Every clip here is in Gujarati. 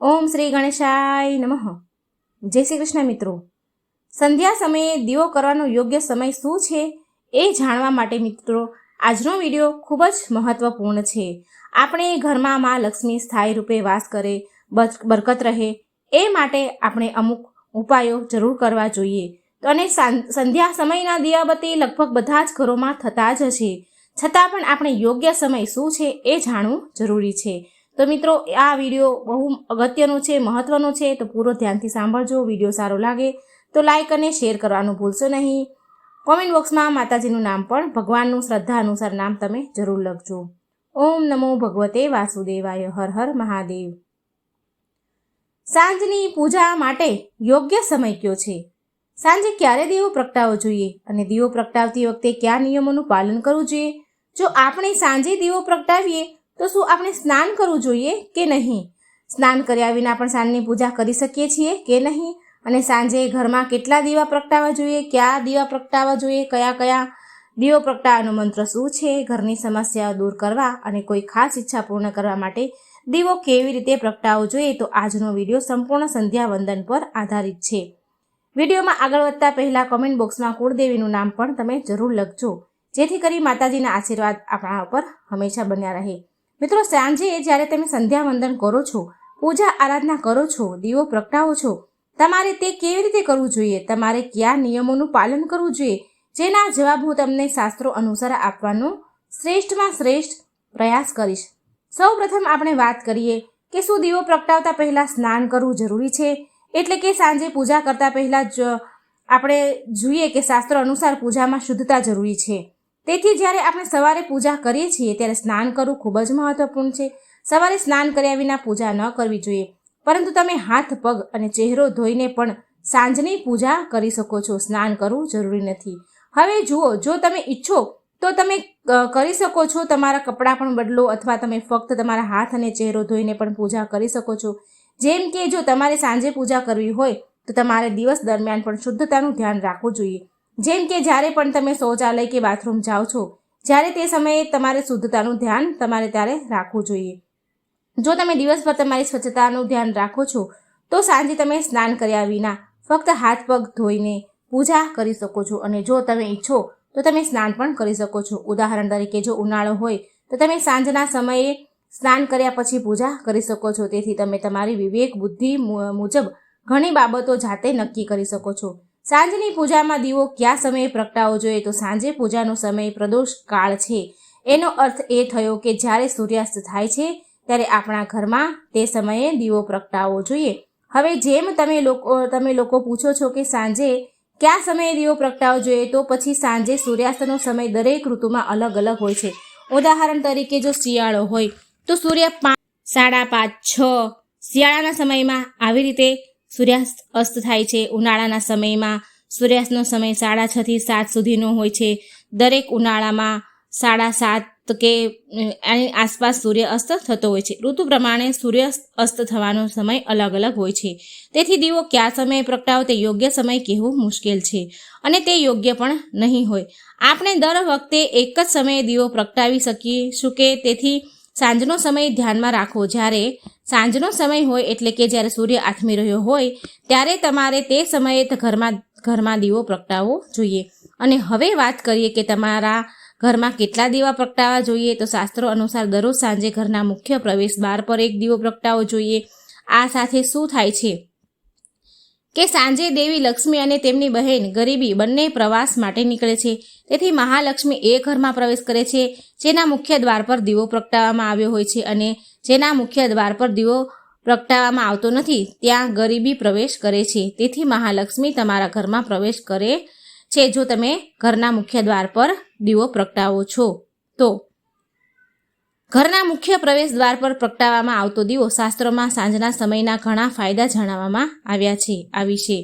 ઓમ શ્રી ગણેશાય નમઃ. જય શ્રી કૃષ્ણ મિત્રો. સંધ્યા સમયે દીવો કરવાનો યોગ્ય સમય શું છે એ જાણવા માટે મિત્રો, આજનો વીડિયો ખૂબ જ મહત્વપૂર્ણ છે. આપણે ઘરમાં માં લક્ષ્મી સ્થાયી રૂપે વાસ કરે બરકત રહે, એ માટે આપણે અમુક ઉપાયો જરૂર કરવા જોઈએ. તો અને સંધ્યા સમયના દિયાબત્તી લગભગ બધા જ ઘરોમાં થતા જ હશે છતાં પણ આપણે યોગ્ય સમય શું છે એ જાણવું જરૂરી છે. તો મિત્રો, આ વીડિયો બહુ અગત્યનો છે, મહત્વનો છે, તો પૂરો ધ્યાનથી સાંભળજો, વીડિયો સારો લાગે તો લાઇક અને શેર કરવાનું ભૂલશો નહીં. કોમેન્ટ બોક્સમાં માતાજીનું નામ પણ, ભગવાનનું શ્રદ્ધા અનુસાર નામ તમે જરૂર લખજો. ઓમ નમો ભગવતે વાસુદેવાય, હર હર મહાદેવ. સાંજની પૂજા માટે યોગ્ય સમય કયો છે? સાંજે ક્યારે દીવો પ્રગટાવવો જોઈએ અને દીવો પ્રગટાવતી વખતે કયા નિયમોનું પાલન કરવું જોઈએ? જો આપણે સાંજે દીવો પ્રગટાવીએ તો શું આપણે સ્નાન કરવું જોઈએ કે નહીં? સ્નાન કર્યા વિના પણ સાંજની પૂજા કરી શકીએ છીએ કે નહીં? અને સાંજે ઘરમાં કેટલા દીવા પ્રગટાવવા જોઈએ? કયા દીવા પ્રગટાવવા જોઈએ? કયા કયા દીવો પ્રગટાવવાનો મંત્ર શું છે? ઘરની સમસ્યાઓ દૂર કરવા અને કોઈ ખાસ ઈચ્છા પૂર્ણ કરવા માટે દીવો કેવી રીતે પ્રગટાવવો જોઈએ તો આજનો વીડિયો સંપૂર્ણ સંધ્યા વંદન પર આધારિત છે. વિડીયોમાં આગળ વધતા પહેલાં કોમેન્ટ બોક્સમાં કુળદેવીનું નામ પણ તમે જરૂર લખજો. જેથી કરી માતાજીના આશીર્વાદ આપણા ઉપર હંમેશા બન્યા રહે. મિત્રો સાંજે જ્યારે તમે સંધ્યા વંદન કરો છો, પૂજા આરાધના કરો છો, દીવો પ્રગટાવો છો, તમારે તે કેવી રીતે કરવું જોઈએ? તમારે કયા નિયમોનું પાલન કરવું જોઈએ? જેના જવાબ હું તમને શાસ્ત્રો અનુસાર આપવાનો શ્રેષ્ઠમાં શ્રેષ્ઠ પ્રયાસ કરીશ. સૌ પ્રથમ આપણે વાત કરીએ કે શું દીવો પ્રગટાવતા પહેલાં સ્નાન કરવું જરૂરી છે? એટલે કે સાંજે પૂજા કરતા પહેલાં જ આપણે જોઈએ કે શાસ્ત્રો અનુસાર પૂજામાં શુદ્ધતા જરૂરી છે. તેથી જ્યારે આપણે સવારે પૂજા કરીએ છીએ, ત્યારે સ્નાન કરવું ખૂબ જ મહત્વપૂર્ણ છે. સવારે સ્નાન કર્યા વિના પૂજા ન કરવી જોઈએ. પરંતુ તમે હાથ, પગ અને ચહેરો ધોઈને પણ સાંજની પૂજા કરી શકો છો. સ્નાન કરવું જરૂરી નથી. હવે જુઓ, જો તમે ઈચ્છો તો તમે કરી શકો છો. તમારા કપડાં પણ બદલો અથવા તમે ફક્ત તમારા હાથ અને ચહેરો ધોઈને પણ પૂજા કરી શકો છો. જેમ કે જો તમારે સાંજે પૂજા કરવી હોય, તો તમારે દિવસ દરમિયાન પણ શુદ્ધતાનું ધ્યાન રાખવું જોઈએ. જેમ કે જ્યારે પણ તમે શૌચાલય કે બાથરૂમ જાઓ છો, જ્યારે તે સમયે તમારે શુદ્ધતાનું ધ્યાન તમારે ત્યારે રાખવું જોઈએ. જો તમે દિવસભર તમારી સ્વચ્છતાનું ધ્યાન રાખો છો, તો સાંજે તમે સ્નાન કર્યા વિના ફક્ત હાથ પગ ધોઈને પૂજા કરી શકો છો અને જો તમે ઈચ્છો, તો તમે સ્નાન પણ કરી શકો છો. ઉદાહરણ તરીકે જો ઉનાળો હોય, તો તમે સાંજના સમયે સ્નાન કર્યા પછી પૂજા કરી શકો છો. તેથી તમે તમારી વિવેક બુદ્ધિ મુજબ ઘણી બાબતો જાતે નક્કી કરી શકો છો. સાંજની પૂજામાં દીવો કયા સમયે પ્રગટાવવો જોઈએ તો સાંજે પૂજાનો સમય પ્રદોષ કાળ છે. એનો અર્થ એ થયો કે જ્યારે સૂર્યાસ્ત થાય છે, ત્યારે આપણા ઘરમાં તે સમયે દીવો પ્રગટાવવો જોઈએ. હવે જેમ તમે લોકો તમે લોકો પૂછો છો કે સાંજે કયા સમયે દીવો પ્રગટાવવો જોઈએ, તો પછી સાંજે સૂર્યાસ્તનો સમય દરેક ઋતુમાં અલગ અલગ હોય છે. ઉદાહરણ તરીકે જો શિયાળો હોય, તો સૂર્ય પાંચ સાડા પાંચ, છ શિયાળાના સમયમાં આવી રીતે સૂર્યાસ્ત અસ્ત થાય છે. ઉનાળાના સમયમાં સૂર્યાસ્તનો સમય સાડા છથી સાત સુધીનો હોય છે. દરેક ઉનાળામાં સાડા સાત કે એની આસપાસ સૂર્ય અસ્ત થતો હોય છે. ઋતુ પ્રમાણે સૂર્ય અસ્ત થવાનો સમય અલગ અલગ હોય છે. તેથી દીવો કયા સમયે પ્રગટાવો તે યોગ્ય સમય કહેવું મુશ્કેલ છે અને તે યોગ્ય પણ નહીં હોય. આપણે દર વખતે એક જ સમયે દીવો પ્રગટાવી શકીશું કે તેથી સાંજનો સમય ધ્યાનમાં રાખો. જ્યારે સાંજનો સમય હોય એટલે કે જ્યારે સૂર્ય આથમી રહ્યો હોય, ત્યારે તમારે તે સમયે ઘરમાં ઘરમાં દીવો પ્રગટાવવો જોઈએ. અને હવે વાત કરીએ કે તમારા ઘરમાં કેટલા દીવા પ્રગટાવવા જોઈએ, તો શાસ્ત્રો અનુસાર દરરોજ સાંજે ઘરના મુખ્ય પ્રવેશ બાર પર એક દીવો પ્રગટાવવો જોઈએ. આ સાથે શું થાય છે? કે સાંજે દેવી લક્ષ્મી અને તેમની બહેન ગરીબી બંને પ્રવાસ માટે નીકળે છે. તેથી મહાલક્ષ્મી એ ઘરમાં પ્રવેશ કરે છે. જેના મુખ્ય દ્વાર પર દીવો પ્રગટાવવામાં આવ્યો હોય છે અને જેના મુખ્ય દ્વાર પર દીવો પ્રગટાવવામાં આવતો નથી, ત્યાં ગરીબી પ્રવેશ કરે છે. તેથી મહાલક્ષ્મી તમારા ઘરમાં પ્રવેશ કરે છે જો તમે ઘરના મુખ્ય દ્વાર પર દીવો પ્રગટાવો છો. તો ઘરના મુખ્ય પ્રવેશ દ્વાર પર પ્રગટાવવામાં આવતો દીવો શાસ્ત્રોમાં સાંજના સમયના ઘણા ફાયદા જણાવવામાં આવ્યા છે આ વિશે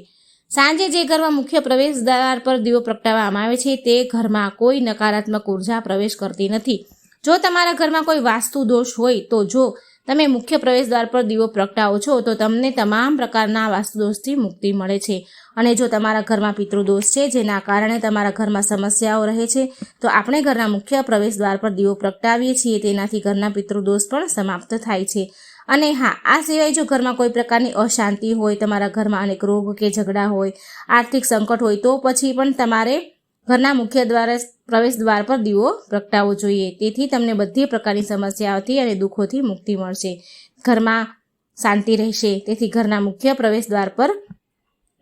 સાંજે જે ઘરમાં મુખ્ય પ્રવેશ દ્વાર પર દીવો પ્રગટાવવામાં આવે છે, તે ઘરમાં કોઈ નકારાત્મક ઊર્જા પ્રવેશ કરતી નથી. જો તમારા ઘરમાં કોઈ વાસ્તુ દોષ હોય તો જો તમે મુખ્ય પ્રવેશ દ્વાર પર દીવો પ્રગટાવો છો, તો તમને તમામ પ્રકારના વાસ્તુદોષથી મુક્તિ મળે છે. અને જો તમારા ઘરમાં પિતૃદોષ છે, જેના કારણે તમારા ઘરમાં સમસ્યાઓ રહે છે, તો આપણે ઘરના મુખ્ય પ્રવેશ દ્વાર પર દીવો પ્રગટાવીએ છીએ. તેનાથી ઘરના પિતૃદોષ પણ સમાપ્ત થાય છે. અને હા, આ સિવાય જો ઘરમાં કોઈ પ્રકારની અશાંતિ હોય, તમારા ઘરમાં અનેક રોગ કે ઝઘડા હોય, આર્થિક સંકટ હોય, તો પછી પણ તમારે ઘરના મુખ્ય દ્વારે પ્રવેશ દ્વાર પર દીવો પ્રગટાવવો જોઈએ. તેથી તમને બધી પ્રકારની સમસ્યાઓથી અને દુઃખોથી મુક્તિ મળશે. ઘરમાં શાંતિ રહેશે. તેથી ઘરના મુખ્ય પ્રવેશ દ્વાર પર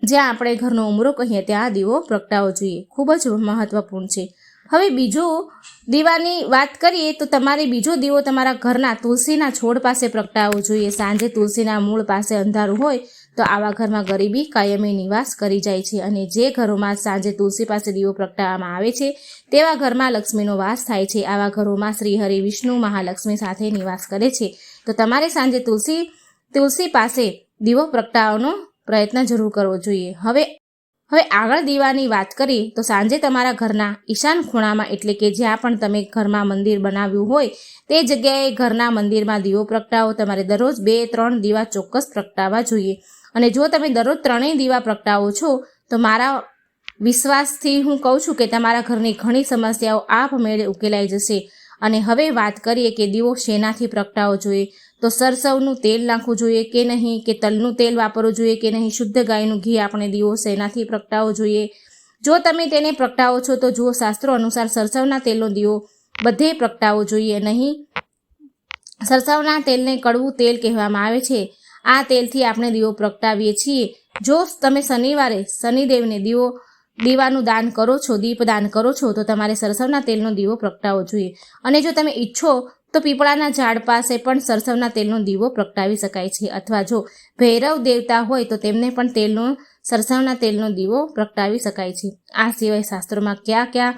જ્યાં આપણે ઘરનો ઉમરો કહીએ ત્યાં દીવો પ્રગટાવવો જોઈએ. ખૂબ જ મહત્વપૂર્ણ છે. હવે બીજો દીવાની વાત કરીએ તો તમારે બીજો દીવો તમારા ઘરના તુલસીના છોડ પાસે પ્રગટાવવો જોઈએ. સાંજે તુલસીના મૂળ પાસે અંધારું હોય તો આવા ઘરમાં ગરીબી કાયમી નિવાસ કરી જાય છે અને જે ઘરોમાં સાંજે તુલસી પાસે દીવો પ્રગટાવવામાં આવે છે, તેવા ઘરમાં લક્ષ્મીનો વાસ થાય છે. આવા ઘરોમાં શ્રી હરિ વિષ્ણુ મહાલક્ષ્મી સાથે નિવાસ કરે છે. તો તમારે સાંજે તુલસી તુલસી પાસે દીવો પ્રગટાવવાનો પ્રયત્ન જરૂર કરવો જોઈએ. હવે હવે આગળ દીવાની વાત કરીએ, તો સાંજે તમારા ઘરના ઈશાન ખૂણામાં એટલે કે જ્યાં પણ તમે ઘરમાં મંદિર બનાવ્યું હોય, તે જગ્યાએ ઘરના મંદિરમાં દીવો પ્રગટાવો. તમારે દરરોજ બે, ત્રણ દીવા ચોક્કસ પ્રગટાવવા જોઈએ. અને જો તમે દરરોજ ત્રણેય દીવા પ્રગટાવો છો, તો મારા વિશ્વાસથી હું કહું છું કે તમારા ઘરની ઘણી સમસ્યાઓ આપમેળે ઉકેલાઈ જશે. અને હવે વાત કરીએ કે દીવો શેનાથી પ્રગટાવવો જોઈએ? તો સરસવનું તેલ નાખવું જોઈએ કે નહીં? કે તલનું તેલ વાપરવું જોઈએ કે નહીં? શુદ્ધ ગાયનું ઘી આપણે દીવો શેનાથી પ્રગટાવવો જોઈએ? જો તમે તેને પ્રગટાવો છો, તો જુઓ શાસ્ત્રો અનુસાર સરસવના તેલનો દીવો બધે પ્રગટાવવો જોઈએ નહીં. સરસવના તેલને કડવું તેલ કહેવામાં આવે છે. આ તેલથી આપણે દીવો પ્રગટાવીએ છીએ. જો તમે શનિવારે શનિદેવને દીવો, દીવાનું દાન કરો છો દીપદાન કરો છો, તો તમારે સરસવના તેલનો દીવો પ્રગટાવવો જોઈએ. અને જો તમે ઈચ્છો, તો પીપળાના ઝાડ પાસે પણ સરસવના તેલનો દીવો પ્રગટાવી શકાય છે. અથવા જો ભૈરવ દેવતા હોય, તો તેમને પણ તેલનો, સરસવના તેલનો દીવો પ્રગટાવી શકાય છે. આ સિવાય શાસ્ત્રોમાં ક્યાં ક્યાં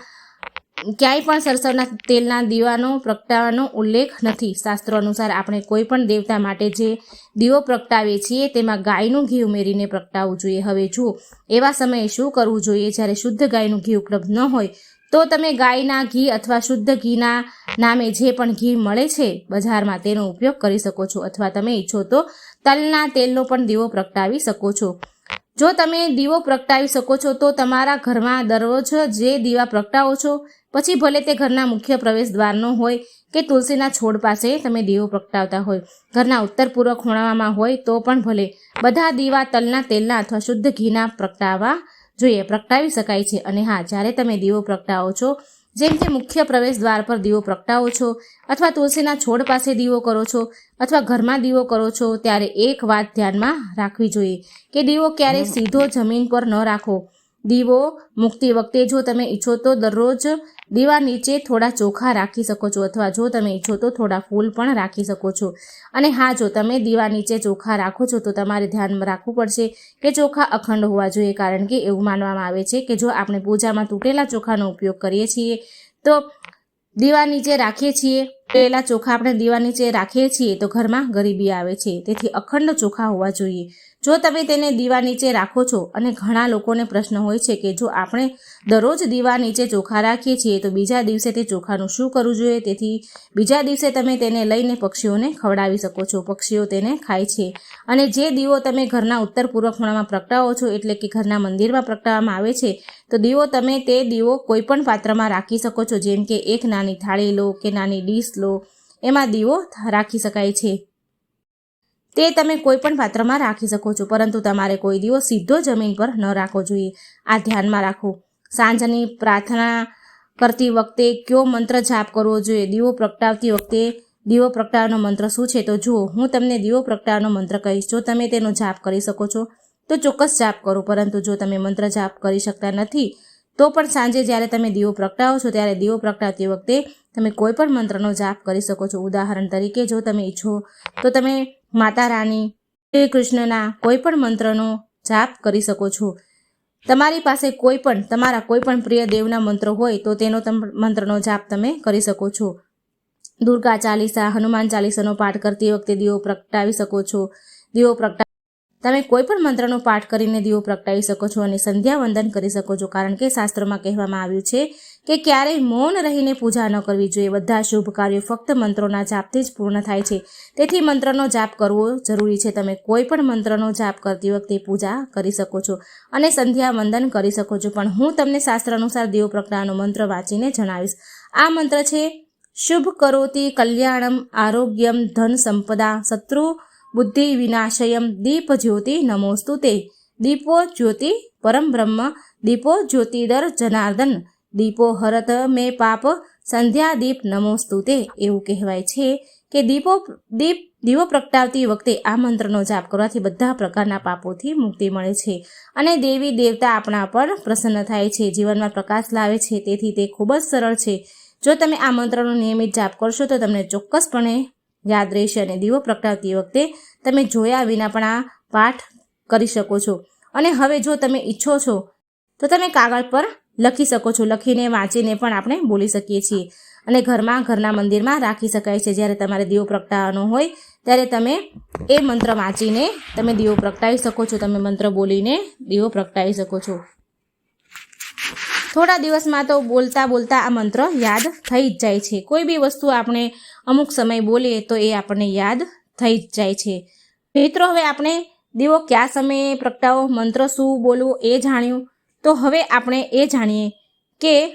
ક્યાંય પણ સરસવના તેલના દીવાનો પ્રગટાવવાનો ઉલ્લેખ નથી. શાસ્ત્રો અનુસાર આપણે કોઈ પણ દેવતા માટે જે દીવો પ્રગટાવીએ છીએ, તેમાં ગાયનું ઘી ઉમેરીને પ્રગટાવવું જોઈએ. હવે જુઓ, એવા સમયે શું કરવું જોઈએ? જ્યારે શુદ્ધ ગાયનું ઘી ઉપલબ્ધ ન હોય, તો તમે ગાયના ઘી અથવા શુદ્ધ ઘીના નામે જે પણ ઘી મળે છે, બજારમાં તેનો ઉપયોગ કરી શકો છો. અથવા તમે ઈચ્છો તો તલના તેલનો પણ દીવો પ્રગટાવી શકો છો. જો તમે દીવો પ્રગટાવી શકો છો, તો તમારા ઘરમાં દરરોજ જે દીવા પ્રગટાવો છો, પછી ભલે તે ઘરના મુખ્ય પ્રવેશ દ્વારનો હોય કે તુલસીના છોડ પાસે તમે દીવો પ્રગટાવતા હોય, ઘરના ઉત્તર પૂર્વ ખૂણામાં હોય, તો પણ ભલે. બધા દીવા તલના તેલના અથવા શુદ્ધ ઘીના પ્રગટાવવા જોઈએ, પ્રગટાવી શકાય છે. અને હા, જ્યારે તમે દીવો પ્રગટાવો છો જેમ કે મુખ્ય પ્રવેશ દ્વાર પર દીવો પ્રગટાવો છો, અથવા તુલસીના છોડ પાસે દીવો કરો છો, અથવા ઘરમાં દીવો કરો છો, ત્યારે એક વાત ધ્યાનમાં રાખવી જોઈએ કે દીવો ક્યારેય સીધો જમીન પર ન રાખો. દીવો, મૂકતી વખતે જો તમે ઈચ્છો તો દરરોજ દીવા નીચે થોડા ચોખા રાખી શકો છો અથવા જો તમે ઈચ્છો તો થોડા ફૂલ પણ રાખી શકો છો. અને હા, જો તમે દીવા નીચે ચોખા રાખો છો તો તમારે ધ્યાનમાં રાખવું પડશે કે ચોખા અખંડ હોવા જોઈએ કારણ કે એવું માનવામાં આવે છે કે જો આપણે પૂજામાં તૂટેલા ચોખાનો ઉપયોગ કરીએ છીએ તો દીવા નીચે રાખીએ છીએ, તૂટેલા ચોખા આપણે દીવા નીચે રાખીએ છીએ તો ઘરમાં ગરીબી આવે છે. તેથી અખંડ ચોખા હોવા જોઈએ. જો તમે તેને દીવા નીચે રાખો છો અને ઘણા લોકોને પ્રશ્ન હોય છે કે જો આપણે દરરોજ દીવા નીચે ચોખા રાખીએ છીએ, તો બીજા દિવસે તે ચોખાનું શું કરવું જોઈએ? તેથી બીજા દિવસે તમે તેને લઈને પક્ષીઓને ખવડાવી શકો છો. પક્ષીઓ તેને ખાય છે. અને જે દીવો તમે ઘરના ઉત્તર પૂર્વ ખૂણામાં પ્રગટાવો છો, એટલે કે ઘરના મંદિરમાં પ્રગટાવવામાં આવે છે, તો દીવો તમે તે દીવો કોઈપણ પાત્રમાં રાખી શકો છો. જેમ કે એક નાની થાળી લો કે નાની ડીશ લો, એમાં દીવો રાખી શકાય છે. તે તમે કોઈ પણ પાત્રમાં રાખી શકો છો, પરંતુ તમારે કોઈ દિવસ સીધો જમીન પર ન રાખવો જોઈએ. આ ધ્યાનમાં રાખો. સાંજની પ્રાર્થના કરતી વખતે કયો મંત્ર જાપ કરવો જોઈએ? દીવો પ્રગટાવતી વખતે દીવો પ્રગટાવવાનો મંત્ર શું છે? તો જુઓ, હું તમને દીવો પ્રગટાવવાનો મંત્ર કહીશ. જો તમે તેનો જાપ કરી શકો છો, તો ચોક્કસ જાપ કરો. પરંતુ જો તમે મંત્ર જાપ કરી શકતા નથી, તો પણ સાંજે જ્યારે તમે દીવો પ્રગટાવો છો, ત્યારે દીવો પ્રગટાવતી વખતે તમે કોઈ પણ મંત્રનો જાપ કરી શકો છો. ઉદાહરણ તરીકે, જો તમે ઈચ્છો, તો તમે માતા રાણી શ્રી કૃષ્ણના કોઈ પણ મંત્રનો જાપ કરી શકો છો. તમારી પાસે કોઈ પણ તમારા કોઈ પણ પ્રિય દેવના મંત્ર હોય તો તેનો મંત્રનો જાપ તમે કરી શકો છો. દુર્ગા ચાલીસા, હનુમાન ચાલીસાનો પાઠ કરતી વખતે દીવો પ્રગટાવી શકો છો. દીવો પ્રગટા, તમે કોઈ પણ મંત્રનો પાઠ કરીને દીવો પ્રગટાવી શકો છો અને સંધ્યા વંદન કરી શકો છો. કારણ કે શાસ્ત્રમાં કહેવામાં આવ્યું છે કે ક્યારેય મૌન રહીને પૂજા ન કરવી જોઈએ. બધા શુભ કાર્યો ફક્ત મંત્રોના જાપથી જ પૂર્ણ થાય છે. તેથી મંત્રનો જાપ કરવો જરૂરી છે. તમે કોઈ પણ મંત્રનો જાપ કરતી વખતે પૂજા કરી શકો છો અને સંધ્યા વંદન કરી શકો છો. પણ હું તમને શાસ્ત્ર અનુસાર દેવ પ્રજ્ઞાનો મંત્ર વાંચીને જણાવીશ. આ મંત્ર છે, શુભ કરોતિ કલ્યાણમ આરોગ્યમ ધન સંપદા શત્રુ બુદ્ધિ વિનાશયમ દીપ જ્યોતિ નમોસ્તુ તે. દીપો જ્યોતિ પરમ બ્રહ્મ, દીપો જ્યોતિદર જનાર્દન. દીપો હરત મે પાપ સંધ્યા દીપ નમોસ્તુ તે. એવું કહેવાય છે કે દીપો દીપ દીવો પ્રગટાવતી વખતે આ મંત્રનો જાપ કરવાથી બધા પ્રકારના પાપોથી મુક્તિ મળે છે અને દેવી દેવતા આપણા પર પ્રસન્ન થાય છે. જીવનમાં પ્રકાશ લાવે છે. તેથી તે ખૂબ જ સરળ છે. જો તમે આ મંત્રનો નિયમિત જાપ કરશો તો તમને ચોક્કસપણે યાદ રહેશે અને દીવો પ્રગટાવતી વખતે તમે જોયા વિના પણ આ પાઠ કરી શકો છો. અને હવે જો તમે ઈચ્છો છો તો તમે કાગળ પર લખી શકો છો. લખીને, વાંચીને પણ આપણે બોલી શકીએ છીએ. અને ઘરમાં, ઘરના મંદિરમાં રાખી શકાય છે. જ્યારે તમારે દીવો પ્રગટાવવાનો હોય, ત્યારે તમે એ મંત્ર વાંચીને તમે દીવો પ્રગટાવી શકો છો. તમે મંત્ર બોલીને દીવો પ્રગટાવી શકો છો. થોડા દિવસમાં તો બોલતા બોલતા આ મંત્ર યાદ થઈ જ જાય છે. કોઈ બી વસ્તુ આપણે અમુક સમય બોલીએ તો એ આપણને યાદ થઈ જ જાય છે. મિત્રો, હવે આપણે દીવો કયા સમયે પ્રગટાવો? મંત્ર શું બોલવું એ જાણ્યું. તો હવે આપણે એ જાણીએ કે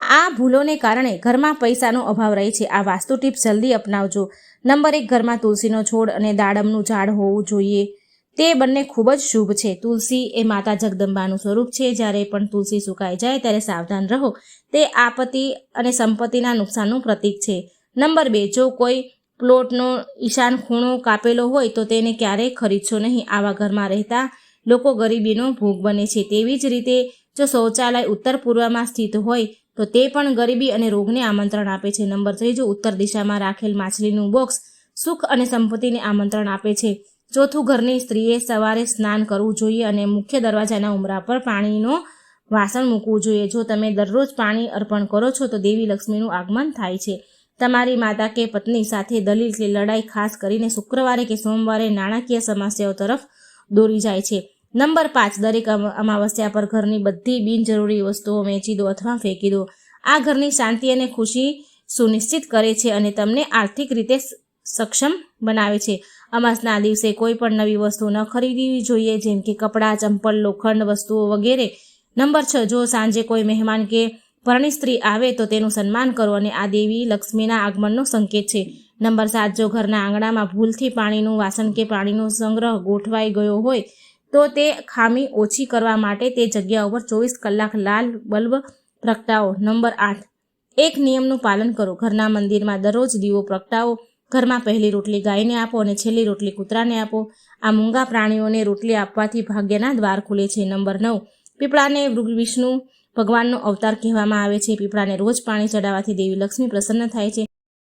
આ ભૂલોને કારણે ઘરમાં પૈસાનો અભાવ રહે છે. આ વાસ્તુ ટીપ જલ્દી અપનાવજો. નંબર એક, ઘરમાં તુલસીનો છોડ અને દાડમનું ઝાડ હોવું જોઈએ. તે બંને ખૂબ જ શુભ છે. તુલસી એ માતા જગદંબાનું સ્વરૂપ છે. જ્યારે પણ તુલસી સુકાઈ જાય ત્યારે સાવધાન રહો. તે આપત્તિ અને સંપત્તિના નુકસાનનું પ્રતીક છે. નંબર બે, જો કોઈ પ્લોટનો ઈશાન ખૂણો કાપેલો હોય તો તેને ક્યારેય ખરીદશો નહીં. આવા ઘરમાં રહેતા લોકો ગરીબીનો ભોગ બને છે. તેવી જ રીતે જો શૌચાલય ઉત્તર પૂર્વમાં સ્થિત હોય, તો તે પણ ગરીબી અને રોગને આમંત્રણ આપે છે. નંબર ત્રીજો ઉત્તર દિશામાં રાખેલ માછલીનું બોક્સ સુખ અને સંપત્તિને આમંત્રણ આપે છે, ચોથું ઘરની સ્ત્રીએ સવારે સ્નાન કરવું જોઈએ અને મુખ્ય દરવાજાના ઉમરા પર પાણીનો વાસણ મૂકવું જોઈએ. જો તમે દરરોજ પાણી અર્પણ કરો છો, તો દેવી લક્ષ્મીનું આગમન થાય છે. તમારી માતા કે પત્ની સાથે દલીલ કે લડાઈ ખાસ કરીને શુક્રવારે કે સોમવારે નાણાકીય સમસ્યાઓ તરફ દોરી જાય છે. નંબર પાંચ, દરેક અમા- અમાવસ્યા પર ઘરની બધી બિનજરૂરી વસ્તુઓ વેચી દો અથવા ફેંકી દો. આ ઘરની શાંતિ અને ખુશી સુનિશ્ચિત કરે છે અને તમને આર્થિક રીતે સક્ષમ બનાવે છે. અમાસના દિવસે કોઈ પણ નવી વસ્તુ ન ખરીદવી જોઈએ, જેમ કે કપડાં, ચંપલ, લોખંડ, વસ્તુઓ વગેરે. નંબર છ, જો સાંજે કોઈ મહેમાન કે પરણી સ્ત્રી આવે તો તેનું સન્માન કરો અને આ દેવી લક્ષ્મીના આગમનનો સંકેત છે. નંબર સાત, જો ઘરના આંગણામાં ભૂલથી પાણીનું વાસણ કે પાણીનો સંગ્રહ ગોઠવાઈ ગયો હોય, તો તે ખામી ઓછી કરવા માટે તે જગ્યા ઉપર ચોવીસ કલાક લાલ બલ્બ પ્રગટાવો. નંબર આઠ, એક નિયમનું પાલન કરો. ઘરના મંદિરમાં દરરોજ દીવો પ્રગટાવો. ઘરમાં પહેલી રોટલી ગાયને આપો અને છેલ્લી રોટલી કૂતરાને આપો. આ મૂંગા પ્રાણીઓને રોટલી આપવાથી ભાગ્યના દ્વાર ખુલે છે. નંબર નવ, પીપળાને વિષ્ણુ ભગવાનનો અવતાર કહેવામાં આવે છે. પીપળાને રોજ પાણી ચડાવવાથી દેવી લક્ષ્મી પ્રસન્ન થાય છે.